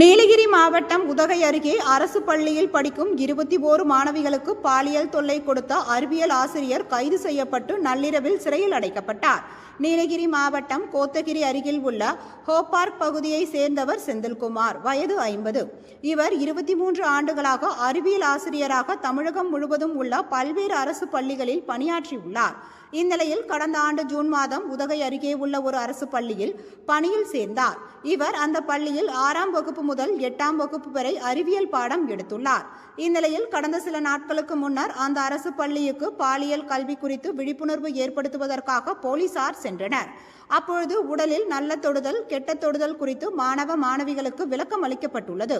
நீலகிரி மாவட்டம் உதகை அருகே அரசு பள்ளியில் படிக்கும் இருபத்தி ஓரு மாணவிகளுக்கு பாலியல் தொல்லை கொடுத்த அறிவியல் ஆசிரியர் கைது செய்யப்பட்டு நள்ளிரவில் சிறையில் அடைக்கப்பட்டார். நீலகிரி மாவட்டம் கோத்தகிரி அருகில் உள்ள ஹோபார்க் பகுதியை சேர்ந்தவர் செந்தில்குமார் வயது ஐம்பது. இவர் இருபத்தி மூன்று ஆண்டுகளாக அறிவியல் ஆசிரியராக தமிழகம் முழுவதும் உள்ள பல்வேறு அரசு பள்ளிகளில் பணியாற்றியுள்ளார் இந்நிலையில் கடந்த ஆண்டு ஜூன் மாதம் உதகை அருகே உள்ள ஒரு அரசு பள்ளியில் பணியில் சேர்ந்தார். இவர் அந்த பள்ளியில் ஆறாம் வகுப்பு முதல் எட்டாம் வகுப்பு வரை அறிவியல் பாடம் எடுத்துள்ளார். இந்நிலையில் கடந்த சில நாட்களுக்கு முன்னர் அந்த அரசு பள்ளிக்கு பாலியல் கல்வி குறித்து விழிப்புணர்வு ஏற்படுத்துவதற்காக போலீசார் சென்றனர். அப்பொழுது உடலில் நல்ல தொடுதல் கெட்ட தொடுதல் குறித்து மாணவ மாணவிகளுக்கு விளக்கம் அளிக்கப்பட்டுள்ளது.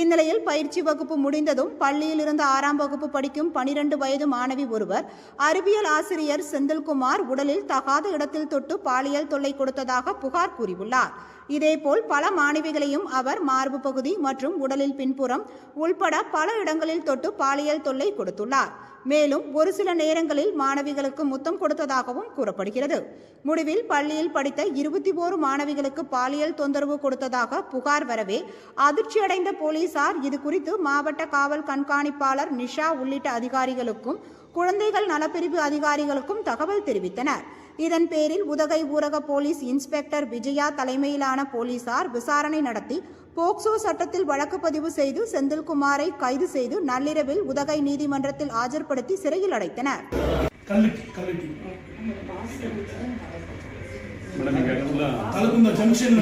இந்நிலையில் பயிற்சி வகுப்பு முடிந்ததும் பள்ளியில் இருந்து ஆறாம் வகுப்பு படிக்கும் பனிரெண்டு வயது மாணவி ஒருவர் அறிவியல் ஆசிரியர் செந்தில்குமார் உடலில் தகாத இடத்தில் தொட்டு பாலியல் தொல்லை கொடுத்ததாக புகார் கூறியுள்ளார். இதேபோல் பல மாணவிகளையும் அவர் மார்பு பகுதி மற்றும் உடலில் பின்புறம் உள்பட பல இடங்களில் தொட்டு பாலியல் தொல்லை கொடுத்துள்ளார். மேலும் ஒரு சில நேரங்களில் மாணவிகளுக்கு முத்தம் கொடுத்ததாகவும் கூறப்படுகிறது. முடிவில் பள்ளியில் படித்த இருபத்தி ஓரு மாணவிகளுக்கு பாலியல் தொந்தரவு கொடுத்ததாக புகார் வரவே அதிர்ச்சியடைந்த போலீசார் இது குறித்து மாவட்ட காவல் கண்காணிப்பாளர் நிஷா உள்ளிட்ட அதிகாரிகளுக்கும் குழந்தைகள் நலப்பிரிவு அதிகாரிகளுக்கும் தகவல் தெரிவித்தனர். இதன் பேரில் உதகை ஊரக போலீஸ் இன்ஸ்பெக்டர் விஜயா தலைமையிலான போலீசார் விசாரணை நடத்தி போக்சோ சட்டத்தில் வழக்கு பதிவு செய்து செந்தில்குமாரை கைது செய்து நள்ளிரவில் உதகை நீதிமன்றத்தில் ஆஜர்படுத்தி சிறையில் அடைத்தனர். ஜங்ஷன்